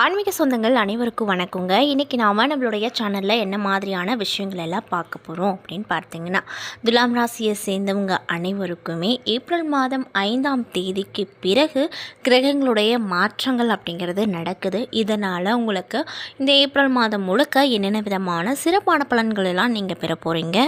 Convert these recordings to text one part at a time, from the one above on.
ஆன்மீக சொந்தங்கள் அனைவருக்கும் வணக்கங்க. இன்றைக்கி நாம் நம்மளுடைய சேனலில் என்ன மாதிரியான விஷயங்கள் எல்லாம் பார்க்க போகிறோம் அப்படின்னு பார்த்தீங்கன்னா துலாம் ராசியை சேர்ந்தவங்க அனைவருக்குமே ஏப்ரல் மாதம் ஐந்தாம் தேதிக்கு பிறகு கிரகங்களுடைய மாற்றங்கள் அப்படிங்கிறது நடக்குது. இதனால் உங்களுக்கு இந்த ஏப்ரல் மாதம் முழுக்க என்னென்ன விதமான சிறப்பான பலன்கள் எல்லாம் நீங்கள் பெற போகிறீங்க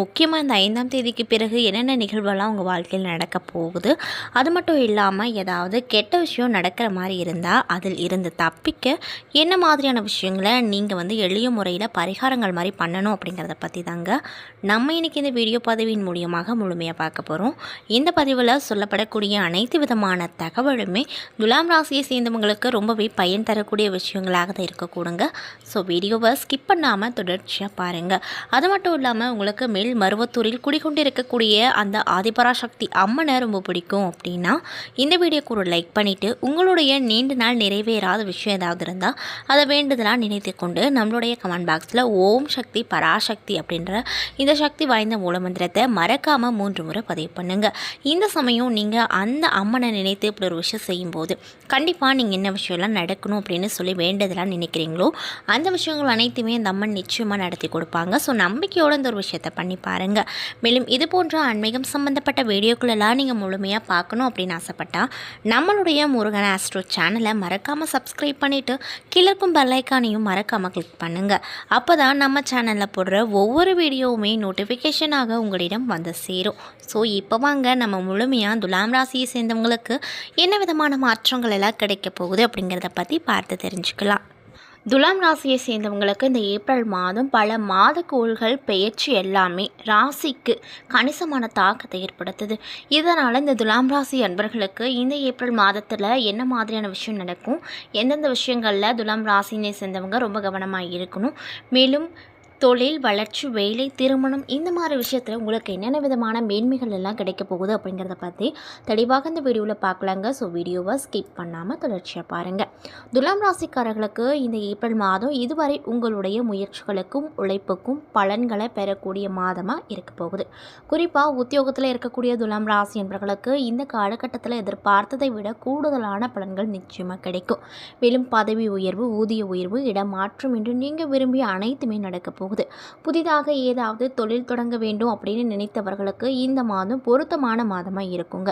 முக்கியமாக இந்த ஐந்தாம் தேதிக்கு பிறகு என்னென்ன நிகழ்வெல்லாம் உங்கள் வாழ்க்கையில் நடக்க போகுது? அது மட்டும் இல்லாமல் ஏதாவது கெட்ட விஷயம் நடக்கிற மாதிரி இருந்தால் அதில் இருந்து தப்பி தப்பிக்க என்ன மாதிரியான விஷயங்களை நீங்கள் வந்து எளிய முறையில் பரிகாரங்கள் மாதிரி பண்ணணும் அப்படிங்கிறத பற்றி தாங்க நம்ம இன்றைக்கி இந்த வீடியோ பதிவின் மூலியமாக முழுமையாக பார்க்க போகிறோம் இந்த பதிவில் சொல்லப்படக்கூடிய அனைத்து விதமான தகவலுமே துலாம் ராசியை சேர்ந்தவங்களுக்கு ரொம்பவே பயன் தரக்கூடிய விஷயங்களாக தான் இருக்கக்கூடுங்க. ஸோ வீடியோவை ஸ்கிப் பண்ணாமல் தொடர்ச்சியாக பாருங்கள் அது மட்டும் இல்லாமல் உங்களுக்கு மேல் மருவத்தூரில் குடிகொண்டிருக்கக்கூடிய அந்த ஆதிபராசக்தி அம்மனை ரொம்ப பிடிக்கும் அப்படின்னா இந்த வீடியோக்கு ஒரு லைக் பண்ணிவிட்டு உங்களுடைய நீண்ட நாள் நிறைவேறாத விஷயம் ஏதாவது இருந்தால் அதை வேண்டுதலாக நினைத்து கொண்டு நம்மளுடைய கமெண்ட் பாக்ஸில் ஓம் சக்தி பராசக்தி அப்படின்ற இந்த சக்தி வாய்ந்த மூலமந்திரத்தை மறக்காமல் மூன்று முறை பதிவு பண்ணுங்கள் இந்த சமயம் நீங்கள் அந்த அம்மனை நினைத்து இப்படி ஒரு விஷயம் செய்யும்போது கண்டிப்பாக நீங்கள் என்ன விஷயம்லாம் நடக்கணும் அப்படின்னு சொல்லி வேண்டுதலாக நினைக்கிறீங்களோ அந்த விஷயங்கள் அனைத்துமே அந்த அம்மன் நிச்சயமாக நடத்தி கொடுப்பாங்க. ஸோ நம்பிக்கையோடு இந்த ஒரு விஷயத்தை பண்ணி பாருங்கள் மேலும் இது போன்ற ஆன்மீகம் சம்மந்தப்பட்ட வீடியோக்களெல்லாம் நீங்கள் முழுமையாக பார்க்கணும் அப்படின்னு ஆசைப்பட்டால் நம்மளுடைய முருகன் ஆஸ்ட்ரோ சேனலை மறக்காமல் சப்ஸ்கிரைப் பண்ணிவிட்டு கிழக்கும் பெல்லைக்கானையும் மறக்காமல் கிளிக் பண்ணுங்கள் அப்போ தான் நம்ம சேனலில் போடுற ஒவ்வொரு வீடியோவுமே நோட்டிஃபிகேஷனாக உங்களிடம் வந்து சேரும். ஸோ இப்போ வாங்க நம்ம முழுமையாக துலாம் ராசியை சேர்ந்தவங்களுக்கு என்ன விதமான மாற்றங்கள் எல்லாம் கிடைக்க போகுது அப்படிங்கிறத பற்றி பார்த்து தெரிஞ்சுக்கலாம். துலாம் ராசியை சேர்ந்தவங்களுக்கு இந்த ஏப்ரல் மாதம் பல மாத கோள்கள் பெயர்ச்சி எல்லாமே ராசிக்கு கணிசமான தாக்கத்தை ஏற்படுத்துது. இதனால் இந்த துலாம் ராசி அன்பர்களுக்கு இந்த ஏப்ரல் மாதத்தில் என்ன மாதிரியான விஷயம் நடக்கும்? எந்தெந்த விஷயங்களில் துலாம் ராசினை சேர்ந்தவங்க ரொம்ப கவனமாக இருக்கணும். மேலும் தொழில் வளர்ச்சி வேலை திருமணம் இந்த மாதிரி விஷயத்தில் உங்களுக்கு என்னென்ன விதமான மேன்மைகள் எல்லாம் கிடைக்க போகுது அப்படிங்கிறத பற்றி தெளிவாக இந்த வீடியோவில் பார்க்கலாங்க. ஸோ வீடியோவை ஸ்கிப் பண்ணாமல் தொடர்ச்சியாக பாருங்கள் துலாம் ராசிக்காரர்களுக்கு இந்த ஏப்ரல் மாதம் இதுவரை உங்களுடைய முயற்சிகளுக்கும் உழைப்புக்கும் பலன்களை பெறக்கூடிய மாதமாக இருக்க போகுது. குறிப்பாக உத்தியோகத்தில் இருக்கக்கூடிய துலாம் ராசி என்பவர்களுக்கு இந்த காலகட்டத்தில் எதிர்பார்த்ததை விட கூடுதலான பலன்கள் நிச்சயமாக கிடைக்கும். மேலும் பதவி உயர்வு ஊதிய உயர்வு இடமாற்றம் என்று நீங்கள் விரும்பிய அனைத்துமே நடக்க போகுது. புதிதாக ஏதாவது தொழில் தொடங்க வேண்டும் அப்படின்னு நினைத்தவர்களுக்கு இந்த மாதம் பொருத்தமான மாதமாக இருக்குங்க.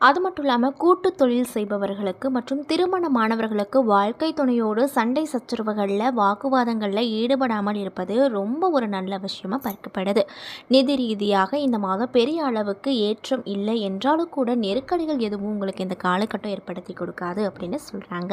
அது மட்டும் இல்லாமல் கூட்டு தொழில் செய்பவர்களுக்கு மற்றும் திருமணமானவர்களுக்கு வாழ்க்கை துணையோடு சண்டை சச்சரவுகளில் வாக்குவாதங்களில் ஈடுபடாமல் இருப்பது ரொம்ப ஒரு நல்ல விஷயமாக பார்க்கப்படுது. நிதி ரீதியாக இந்த மாதம் பெரிய அளவுக்கு ஏற்றம் இல்லை என்றாலும் கூட நெருக்கடிகள் எதுவும் உங்களுக்கு இந்த காலகட்டம் ஏற்படுத்தி கொடுக்காது அப்படின்னு சொல்கிறாங்க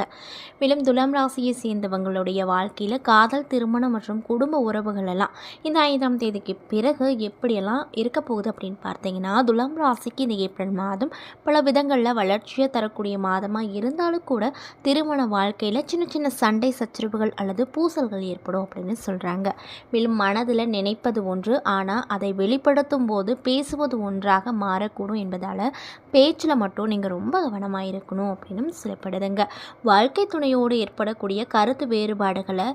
மேலும் துலாம் ராசியை சேர்ந்தவங்களுடைய வாழ்க்கையில் காதல் திருமணம் மற்றும் குடும்ப உறவுகள் எல்லாம் இந்த ஐந்தாம் தேதிக்கு பிறகு எப்படியெல்லாம் இருக்க போகுது அப்படின்னு பார்த்தீங்கன்னா துலாம் ராசிக்கு இந்த ஏப்ரல் மாதம் பல விதங்களில் வளர்ச்சியை தரக்கூடிய மாதமாக இருந்தாலும் கூட திருமண வாழ்க்கையில் சின்ன சின்ன சண்டை சச்சரவுகள் அல்லது பூசல்கள் ஏற்படும் அப்படின்னு சொல்கிறாங்க மேலும் மனதில் நினைப்பது ஒன்று ஆனால் அதை வெளிப்படுத்தும் போது பேசுவது ஒன்றாக மாறக்கூடும் என்பதால் பேச்சில் மட்டும் நீங்கள் ரொம்ப கவனமாக இருக்கணும் அப்படின்னு சொல்லப்படுதுங்க. வாழ்க்கை துணையோடு ஏற்படக்கூடிய கருத்து வேறுபாடுகளை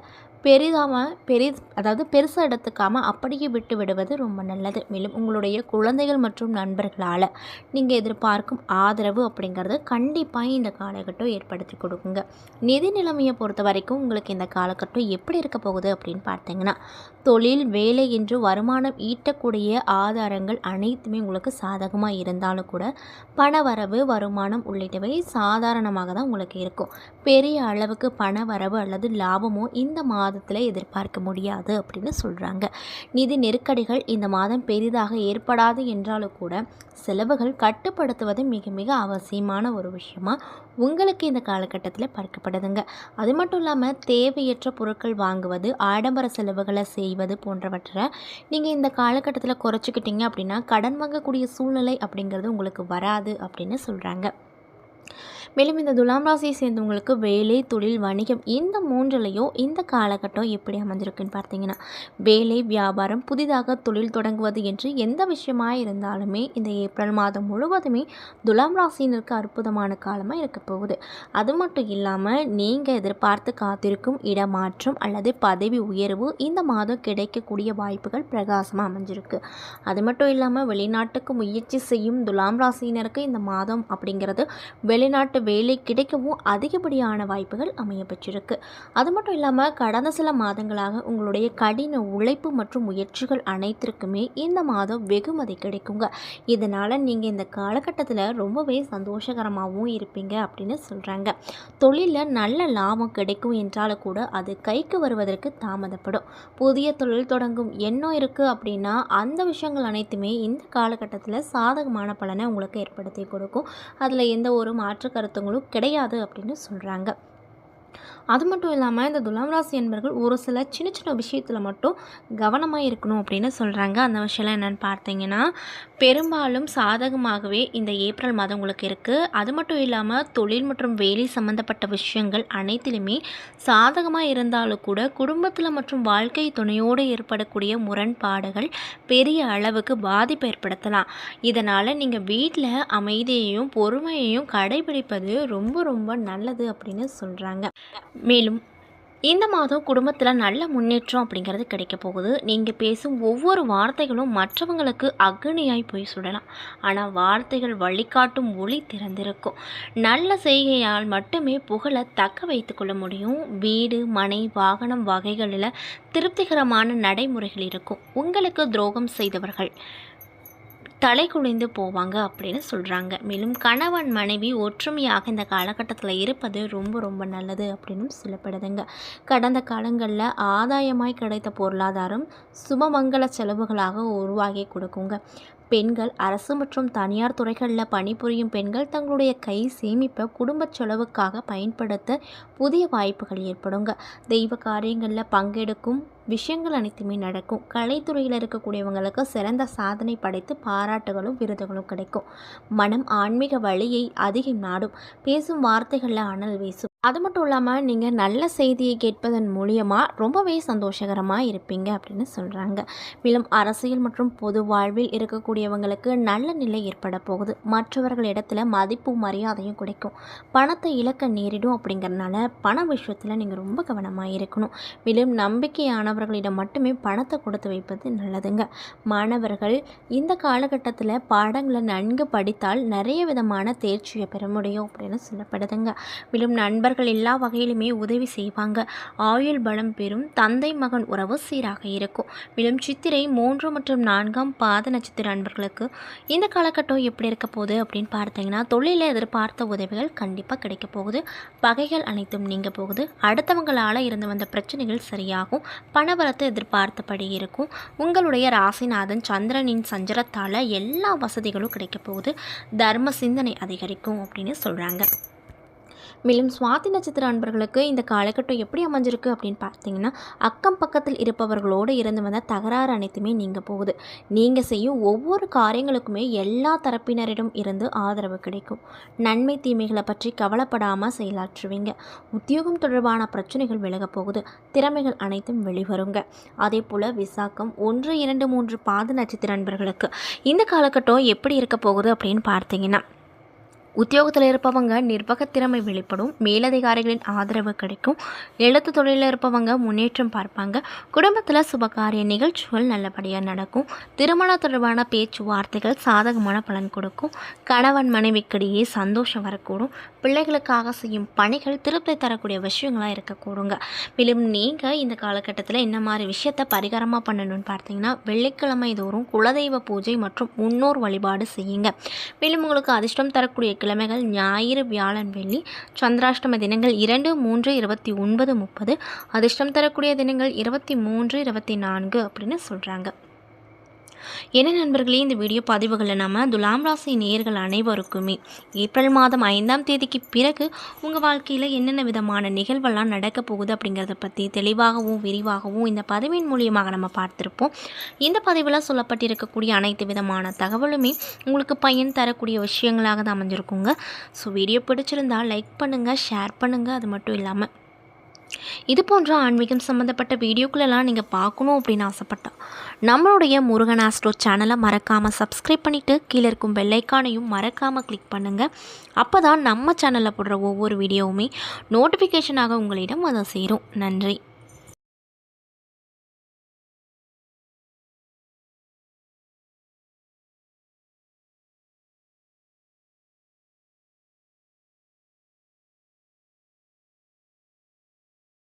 பெரிதாமல் பெரி அதாவது பெருசாக எடுத்துக்காமல் அப்படியே விட்டு விடுவது ரொம்ப நல்லது. மேலும் உங்களுடைய குழந்தைகள் மற்றும் நண்பர்களால் நீங்கள் எதிர்பார்க்கும் ஆதரவு அப்படிங்கிறது கண்டிப்பாக இந்த காலகட்டம் ஏற்படுத்தி கொடுக்குங்க. நிதி நிலைமையை பொறுத்த வரைக்கும் உங்களுக்கு இந்த காலகட்டம் எப்படி இருக்க போகுது அப்படின்னு பார்த்தீங்கன்னா தொழில் வேலை என்று வருமானம் ஈட்டக்கூடிய ஆதாரங்கள் அனைத்துமே உங்களுக்கு சாதகமாக இருந்தாலும் கூட பண வரவு வருமானம் உள்ளிட்டவை சாதாரணமாக தான் உங்களுக்கு இருக்கும். பெரிய அளவுக்கு பண வரவு அல்லது லாபமோ இந்த மாதத்தில் எதிர்பார்க்க முடியாது அப்படின்னு சொல்கிறாங்க நிதி நெருக்கடிகள் இந்த மாதம் பெரிதாக ஏற்படாது என்றாலும் கூட செலவுகள் கட்டுப்படுத்துவது மிக மிக அவசியமான ஒரு விஷயமா உங்களுக்கு இந்த காலகட்டத்தில் பார்க்கப்படுதுங்க. அது மட்டும் இல்லாமல் தேவையற்ற பொருட்கள் வாங்குவது ஆடம்பர செலவுகளை செய்வது போன்றவற்றை நீங்கள் இந்த காலகட்டத்தில் குறைச்சிக்கிட்டீங்க அப்படின்னா கடன் வாங்கக்கூடிய சூழ்நிலை அப்படிங்கிறது உங்களுக்கு வராது அப்படின்னு சொல்கிறாங்க மேலும் இந்த துலாம் ராசியை சேர்ந்தவங்களுக்கு வேலை தொழில் வணிகம் இந்த மூன்றுலையும் இந்த காலகட்டம் எப்படி அமைஞ்சிருக்குன்னு பார்த்தீங்கன்னா வேலை வியாபாரம் புதிதாக தொழில் தொடங்குவது என்று எந்த விஷயமாக இருந்தாலுமே இந்த ஏப்ரல் மாதம் முழுவதுமே துலாம் ராசியினருக்கு அற்புதமான காலமாக இருக்க போகுது. அது மட்டும் இல்லாமல் நீங்கள் எதிர்பார்த்து காத்திருக்கும் இடமாற்றம் அல்லது பதவி உயர்வு இந்த மாதம் கிடைக்கக்கூடிய வாய்ப்புகள் பிரகாசமாக அமைஞ்சிருக்கு. அது மட்டும் இல்லாமல் வெளிநாட்டுக்கு முயற்சி செய்யும் துலாம் ராசியினருக்கு இந்த மாதம் அப்படிங்கிறது வெளிநாட்டு வேலை கிடைக்கவும் அதிகப்படியான வாய்ப்புகள் அமைய பெற்றிருக்கு அது மட்டும் இல்லாமல் கடந்த சில மாதங்களாக உங்களுடைய கடின உழைப்பு மற்றும் முயற்சிகள் அனைத்திற்குமே இந்த மாதம் வெகுமதி கிடைக்குங்க. இதனால் நீங்கள் இந்த காலகட்டத்தில் ரொம்பவே சந்தோஷகரமாகவும் இருப்பீங்க அப்படின்னு சொல்கிறாங்க தொழிலில் நல்ல லாபம் கிடைக்கும் என்றாலும் கூட அது கைக்கு வருவதற்கு தாமதப்படும். புதிய தொழில் தொடங்கும் எண்ணம் இருக்குது அப்படின்னா அந்த விஷயங்கள் அனைத்துமே இந்த காலகட்டத்தில் சாதகமான பலனை உங்களுக்கு ஏற்படுத்தி கொடுக்கும். அதில் எந்த ஒரு மாற்று கருத்துங்களும் கிடையாது அப்படின்னு சொல்கிறாங்க அது மட்டும் இல்லாமல் இந்த துலாம் ராசி என்பர்கள் ஒரு சில சின்ன சின்ன விஷயத்தில் மட்டும் கவனமாக இருக்கணும் அப்படின்னு சொல்கிறாங்க அந்த விஷயம்லாம் என்னென்னு பார்த்தீங்கன்னா பெரும்பாலும் சாதகமாகவே இந்த ஏப்ரல் மாதம் உங்களுக்கு இருக்குது அது மட்டும் இல்லாமல் தொழில் மற்றும் வேலை சம்மந்தப்பட்ட விஷயங்கள் அனைத்திலுமே சாதகமாக இருந்தாலும் கூட குடும்பத்தில் மற்றும் வாழ்க்கை துணையோடு ஏற்படக்கூடிய முரண்பாடுகள் பெரிய அளவுக்கு பாதிப்பு ஏற்படுத்தலாம். இதனால் நீங்கள் வீட்டில் அமைதியையும் பொறுமையையும் கடைபிடிப்பது ரொம்ப ரொம்ப நல்லது அப்படின்னு சொல்கிறாங்க மேலும் இந்த மாதம் குடும்பத்தில் நல்ல முன்னேற்றம் அப்படிங்கிறது கிடைக்க போகுது. நீங்கள் பேசும் ஒவ்வொரு வார்த்தைகளும் மற்றவங்களுக்கு அக்னியாய் போய் சுடலாம் ஆனால் வார்த்தைகள் வழிகாட்டும் ஒளி திறந்திருக்கும். நல்ல செய்கையால் மட்டுமே புகழை தக்க வைத்துக்கொள்ள முடியும். வீடு மனை வாகனம் வகைகளில் திருப்திகரமான நடைமுறைகள் இருக்கும். உங்களுக்கு துரோகம் செய்தவர்கள் தலை குனிந்து போவாங்க அப்படின்னு சொல்கிறாங்க மேலும் கணவன் மனைவி ஒற்றுமையாக இந்த காலகட்டத்தில் இருப்பது ரொம்ப ரொம்ப நல்லது அப்படின்னு சொல்லப்படுதுங்க. கடந்த காலங்களில் ஆதாயமாய் கிடைத்த பொருளாதாரம் சுபமங்கல செலவுகளாக உருவாகி கொடுக்குங்க. பெண்கள் அரசு மற்றும் தனியார் துறைகளில் பணிபுரியும் பெண்கள் தங்களுடைய கை சேமிப்பை குடும்ப செலவுக்காக பயன்படுத்த புதிய வாய்ப்புகள் ஏற்படுங்க. தெய்வ காரியங்களில் பங்கெடுக்கும் விஷயங்கள் அனைத்துமே நடக்கும். கலைத்துறையில் இருக்கக்கூடியவங்களுக்கு சிறந்த சாதனை படைத்து பாராட்டுகளும் விருதுகளும் கிடைக்கும். மனம் ஆன்மீக வழியை அதிகம் நாடும். பேசும் வார்த்தைகளில் அனல் வீசும். அது மட்டும் இல்லாமல் நீங்கள் நல்ல செய்தியை கேட்பதன் மூலியமாக ரொம்பவே சந்தோஷகரமாக இருப்பீங்க அப்படின்னு சொல்கிறாங்க மேலும் அரசியல் மற்றும் பொது வாழ்வில் இருக்கக்கூடியவங்களுக்கு நல்ல நிலை ஏற்பட போகுது. மற்றவர்களிடத்துல மதிப்பு மரியாதையும் கிடைக்கும். பணத்தை இழக்க நேரிடும் அப்படிங்கிறதுனால பண விஷயத்தில் நீங்கள் ரொம்ப கவனமாக இருக்கணும். மேலும் நம்பிக்கையானவர்களிடம் மட்டுமே பணத்தை கொடுத்து வைப்பது நல்லதுங்க. மாணவர்கள் இந்த காலகட்டத்தில் பாடங்களை நன்கு படித்தால் நிறைய விதமான தேர்ச்சியை பெற முடியும் அப்படின்னு சொல்லப்படுதுங்க. மேலும் நண்பர் நண்பர்கள் எல்லா வகையிலுமே உதவி செய்வாங்க. ஆயுள் பலம் பெறும் தந்தை மகன் உறவு சீராக இருக்கும். மேலும் சித்திரை மூன்று மற்றும் நான்காம் பாத நட்சத்திர நண்பர்களுக்கு இந்த காலகட்டம் எப்படி இருக்க போகுது அப்படின்னு பார்த்தீங்கன்னா தொழிலில் எதிர்பார்த்த உதவிகள் கண்டிப்பாக கிடைக்க போகுது. பகைகள் அனைத்தும் நீங்க போகுது. அடுத்தவங்களால் இருந்து வந்த பிரச்சனைகள் சரியாகும். பணவரத்து எதிர்பார்த்தபடி இருக்கும். உங்களுடைய ராசிநாதன் சந்திரனின் சஞ்சரத்தால் எல்லா வசதிகளும் கிடைக்க போகுது. தர்ம சிந்தனை அதிகரிக்கும் அப்படின்னு சொல்கிறாங்க மேலும் சுவாதி நட்சத்திர அன்பர்களுக்கு இந்த காலகட்டம் எப்படி அமைஞ்சிருக்கு அப்படின்னு பார்த்தீங்கன்னா அக்கம் பக்கத்தில் இருப்பவர்களோடு இருந்து வந்த தகராறு அனைத்துமே நீங்கள் போகுது. நீங்கள் செய்யும் ஒவ்வொரு காரியங்களுக்குமே எல்லா தரப்பினரிடம் இருந்து ஆதரவு கிடைக்கும். நன்மை தீமைகளை பற்றி கவலைப்படாமல் செயலாற்றுவீங்க. உத்தியோகம் தொடர்பான பிரச்சனைகள் விலகப் போகுது. திறமைகள் அனைத்தும் வெளிவருங்க. அதே போல் விசாக்கம் ஒன்று இரண்டு மூன்று பாத நட்சத்திர அன்பர்களுக்கு இந்த காலகட்டம் எப்படி இருக்க போகுது அப்படின்னு பார்த்தீங்கன்னா உத்தியோகத்தில் இருப்பவங்க நிர்வாக திறமை வெளிப்படும் மேலதிகாரிகளின் ஆதரவு கிடைக்கும் எழுத்து தொழிலில் இருப்பவங்க முன்னேற்றம் பார்ப்பாங்க. குடும்பத்தில் சுபகாரிய நிகழ்ச்சிகள் நல்லபடியாக நடக்கும். திருமண தொடர்பான பேச்சுவார்த்தைகள் சாதகமான பலன் கொடுக்கும். கணவன் மனைவிக்கிடையே சந்தோஷம் வரக்கூடும். பிள்ளைகளுக்காக செய்யும் பணிகள் திருப்தி தரக்கூடிய விஷயங்களாக இருக்கக்கூடுங்க. மேலும் நீங்கள் இந்த காலகட்டத்தில் என்ன மாதிரி விஷயத்தை பரிகாரமாக பண்ணணும்னு பார்த்தீங்கன்னா வெள்ளிக்கிழமை தோறும் குலதெய்வ பூஜை மற்றும் முன்னோர் வழிபாடு செய்யுங்க. மேலும் உங்களுக்கு அதிர்ஷ்டம் தரக்கூடிய கிழமைகள் ஞாயிறு வியாழன் வெள்ளி சந்திராஷ்டம தினங்கள் இரண்டு மூன்று இருபத்தி ஒன்பது முப்பது அதிர்ஷ்டம் தரக்கூடிய தினங்கள் இருபத்தி மூன்று இருபத்தி நான்கு அப்படின்னு சொல்கிறாங்க என்ன நண்பர்களே இந்த வீடியோ பதிவுகளில் நம்ம துலாம் ராசி நேயர்கள் அனைவருக்குமே ஏப்ரல் மாதம் ஐந்தாம் தேதிக்கு பிறகு உங்கள் வாழ்க்கையில் என்னென்ன விதமான நிகழ்வெல்லாம் நடக்க போகுது அப்படிங்கிறத பற்றி தெளிவாகவும் விரிவாகவும் இந்த பதிவின் மூலியமாக நம்ம பார்த்துருப்போம். இந்த பதிவில் சொல்லப்பட்டிருக்கக்கூடிய அனைத்து விதமான தகவலுமே உங்களுக்கு பயன் தரக்கூடிய விஷயங்களாக தான் அமைஞ்சிருக்குங்க. ஸோ வீடியோ பிடிச்சிருந்தால் லைக் பண்ணுங்கள் ஷேர் பண்ணுங்கள் அது மட்டும் இல்லாமல் இது போன்ற ஆன்மீகம் சம்மந்தப்பட்ட வீடியோக்களெல்லாம் நீங்கள் பார்க்கணும் அப்படின்னு ஆசைப்பட்டா நம்மளுடைய முருகன் ஆஸ்ட்ரோ சேனலை மறக்காமல் சப்ஸ்கிரைப் பண்ணிவிட்டு கீழே இருக்கும் பெல்லைக்கானையும் மறக்காமல் கிளிக் பண்ணுங்கள் அப்போ தான் நம்ம சேனலில் போடுற ஒவ்வொரு வீடியோவுமே நோட்டிஃபிகேஷனாக உங்களிடம் அதை சேரும். நன்றி.